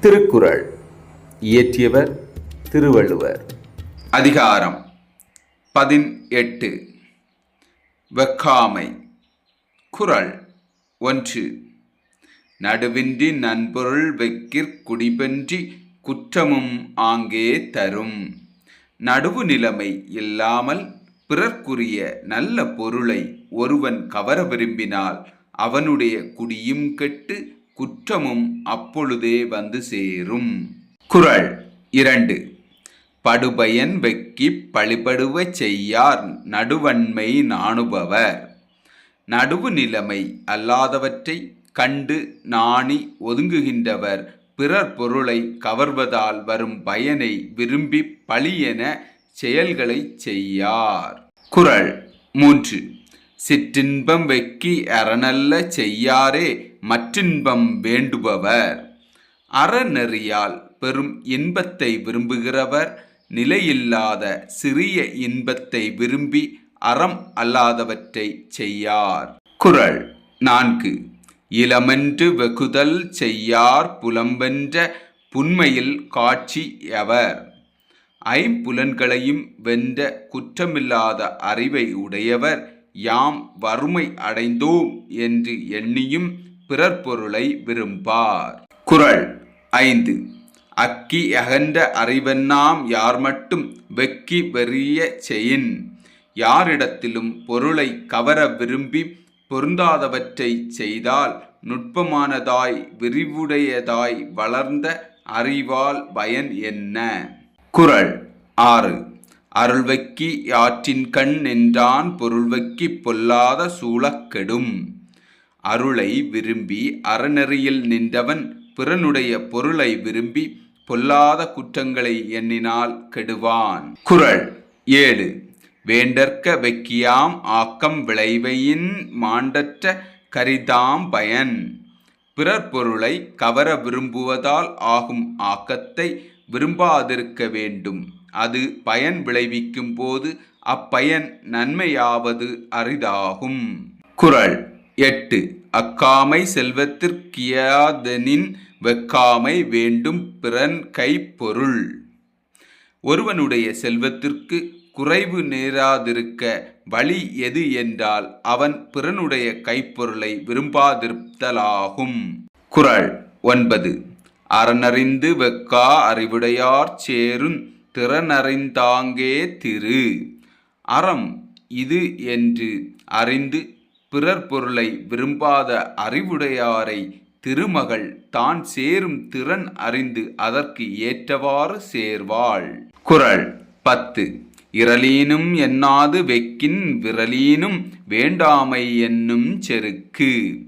திருக்குறள். இயற்றியவர் திருவள்ளுவர். அதிகாரம் பதினெட்டு. வெக்காமை. குறள் ஒன்று. நடுவின்றி நன்பொருள் வெக்கிற் குடிபென்றி குற்றமும் ஆங்கே தரும். நடுவு நிலைமை இல்லாமல் பிறர்க்குரிய நல்ல பொருளை ஒருவன் கவர விரும்பினால் அவனுடைய குடியும் கெட்டு குற்றமும் அப்பொழுதே வந்து சேரும். குறள் இரண்டு. படுபயன் வெக்கிப் பழிபடுவ செய்யார் நடுவன்மை நாணுபவர். நடுவு நிலைமை அல்லாதவற்றை கண்டு நாணி ஒதுங்குகின்றவர் பிறர் பொருளை கவர்வதால் வரும் பயனை விரும்பி பழியென செயல்களை செய்யார். குரல் மூன்று. சிற்றின்பம் வெக்கி அறநல்ல செய்யாரே மற்றின்பம் வேண்டுபவர். அறநெறியால் பெரும் இன்பத்தை விரும்புகிறவர் நிலையில்லாத சிறிய இன்பத்தை விரும்பி அறம் அல்லாதவற்றை செய்யார். குரல் நான்கு. இளமென்று வெகுதல் செய்யார் புலம்பென்ற புன்மையில் காட்சி எவர். ஐம்புலன்களையும் வென்ற குற்றமில்லாத அறிவை உடையவர் யாம் வறுமை அடைந்தோம் என்று எண்ணியும் பிறர் பொருளை விரும்பார். குறள் ஐந்து. அக்கி அகன்ற அறிவென்னாம் யார் மட்டும் வெக்கி வெறிய செயின். யாரிடத்திலும் பொருளை கவர விரும்பி பொருந்தாதவற்றை செய்தால் நுட்பமானதாய் விரிவுடையதாய் வளர்ந்த அறிவால் பயன் என்ன? குறள் ஆறு. அருள்வக்கி வைக்கி கண் நின்றான் பொருள்வக்கி பொல்லாத சூழக்கெடும். அருளை விரும்பி அறநெறியில் நின்றவன் பிறனுடைய பொருளை விரும்பி பொல்லாத குற்றங்களை எண்ணினால் கெடுவான். குரல் ஏழு. வேண்டற்க வெக்கியாம் ஆக்கம் விளைவையின் மாண்டற்ற கரிதாம் பயன். பிறர் பொருளை கவர விரும்புவதால் ஆகும் ஆக்கத்தை விரும்பாதிருக்க வேண்டும். அது பயன் விளைவிக்கும் போது அப்பயன் நன்மையாவது அரிதாகும். குறள் எட்டு. அக்காமை செல்வத்திற்கியாதனின் வெக்காமை வேண்டும் பிறன் கைப்பொருள். ஒருவனுடைய செல்வத்திற்கு குறைவு நேராதிருக்க வழி எது என்றால் அவன் பிறனுடைய கைப்பொருளை விரும்பாதிருத்தலாகும். குறள் ஒன்பது. அறனறிந்து வெக்கா அறிவுடையார் சேருந் திறனறிந்தாங்கே திரு. அறம் இது என்று அறிந்து பிறர் பொருளை விரும்பாத அறிவுடையாரை திருமகள் தான் சேரும் திறன் அறிந்து அதற்கு ஏற்றவாறு சேர்வாள். குரல் பத்து. இரலீனும் எண்ணாது வெக்கின் விரலீனும் வேண்டாமை என்னும் செருக்கு.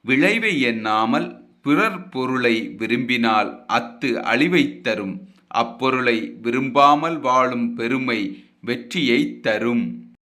விளைவை எண்ணாமல் பிறர் பொருளை விரும்பினால் அத்து அழிவைத் தரும் அப்பொருளை விரும்பாமல் வாழும் பெருமை வெற்றியைத் தரும்.